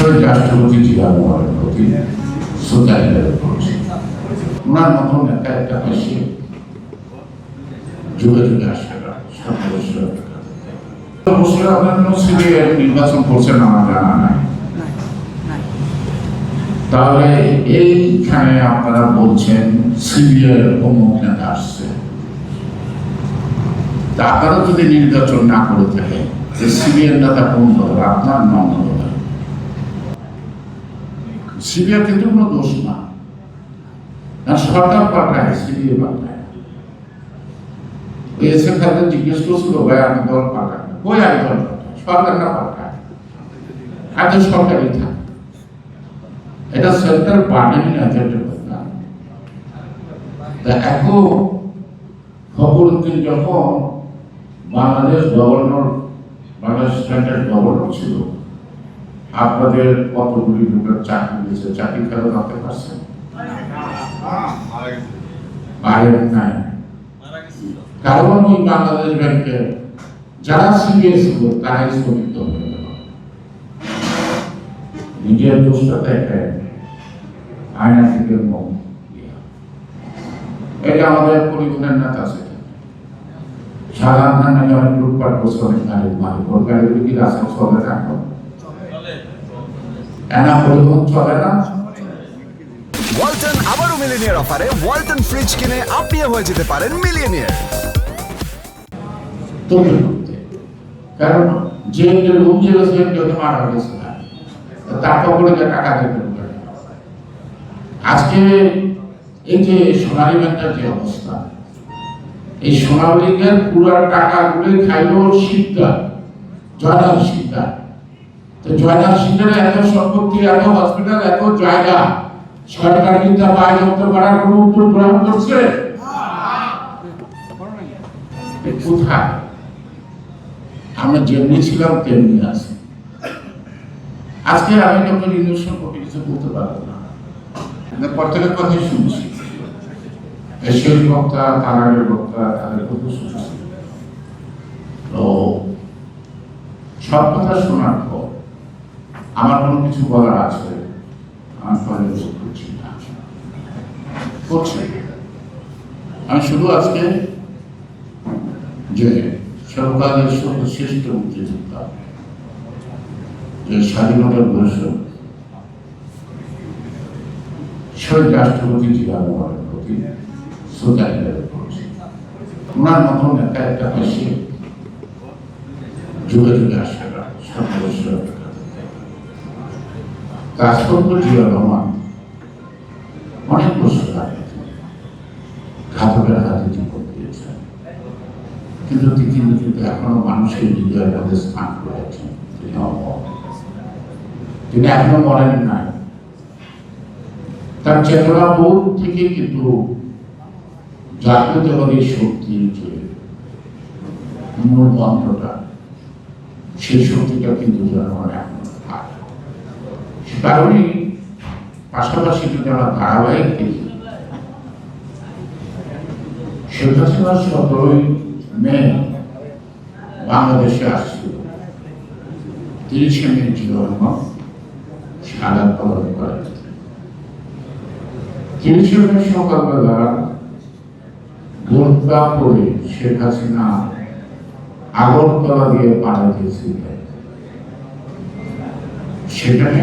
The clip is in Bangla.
শহীদ রাষ্ট্রপতি জিয়া রহমানের প্রতি শ্রদ্ধা নিবেদন করছি ওনার মতন একটা একটা দেশে যুগে যুগে না অবশ্যই অন্যান্য সিবিআই নির্বাচন করছেন আমার জানা নাই। তাহলে এইখানে আপনারা বলছেন সিবিআই অমুক নেতা আসছে। তা আপনারা যদি নির্বাচন না করে থাকেন সিবিআই নেতা কোন দল? আপনার নাম দল সিবিআই কোনো দোষ না। সরকার পাল্টায় সিবিআই পাল্টায় ওই এসে খাদ্য জিজ্ঞেস করছিল, ভাই, আমি দল পাল্টায় না আমি দল সরকার না পাল্টায় আগে সরকারই থাকে। এটা সেন্ট্রাল পার্লামেন্ট এজেন্টের কথা। তা এখন ফখরুদ্দিন যখন Bangladesh governor Bangladesh standard governor ছিল আপনাদের কতগুলি লোকের চাকরি দিয়েছে? চাকরি ফেরত রাখতে পারছেন কারণ ওই বাংলাদেশ ব্যাংকে যারা সিবিএ ছিল তারাই স্থগিত হয়ে গেল। নিজের দোষটা দেখে আয়না থেকে দিয়া। এটা আমাদের পরিবহনের নেতা আছে। সাধারণ নামে অনেক লুটপাট করছে, অনেক গাড়ির মালিক ওর গাড়ি বিক্রি রাস্তা চলে না আবারও মিলিনিয়ার অফারে ওয়ালটন ফ্রিজ কিনে আপনিও হয়ে যেতে পারেন মিলিয়নিয়ার। কারণ যে লোক যে রয়েছে কেউ মারা তার টাকা দিতে আজকে এই যে সোনালী ব্যাংকের যে অবস্থা, এই সোনালী পুরো টাকাগুলো খাইলো শিক্ষা জয়নাল তো শিক্ষার এত সম্পত্তি, এত হসপিটাল এত জায়গা, সরকার কিন্তু করার গ্রহণ করছে? আমরা যেমনি ছিলাম, তেমনি আছি। আজকে আমি ডক্টর কিছু বলতে পারব না। প্রত্যেকের কথাই শুনছি। এশিয়ার বক্তা, তারাগের বক্তা, তাদের কথা শুনছি। তো সব কথা শোনার পর আমার কোনো কিছু বলার আছে আমি বলতে করছি আমি শুধু আজকে যে সরকারের সর্বশ্রেষ্ঠ মুক্তিযোদ্ধা, যে স্বাধীনতার ঘোষক শহীদ রাষ্ট্রপতি জিয়া রহমানের প্রতি শ্রদ্ধা নিবেদন করছি। ওনার মতন একটা একটা দেশে যুগে যুগে আসে না সর্বশ্রেষ্ঠ রাষ্ট্রপতি জিয়া রহমান অনেক বছর আগে ঘাতকের হাতে জীবন দিয়েছেন কিন্তু তিনি কিন্তু এখনও মানুষের হৃদয়ের মধ্যে স্থান করেছেন তিনি তিনি এখনও মরেন নাই। তার চেতনা বোধ থেকে কিন্তু জাতীয়তাবাদী শক্তির যে মূল মন্ত্রটা, সেই শক্তিটা কিন্তু জনগণ এখন সে পাশাপাশি যদি আমরা ধারাবাহিক দেখি শেখ হাসিনা সতেরোই মে বাংলাদেশে আসছিল তিরিশে মে জীবন সাদা পালন করে। তিরিশে মে সকালবেলা গোলপা করে শেখ হাসিনা আগরতলা দিয়ে পাড়া দিয়েছিলেন। সেখানে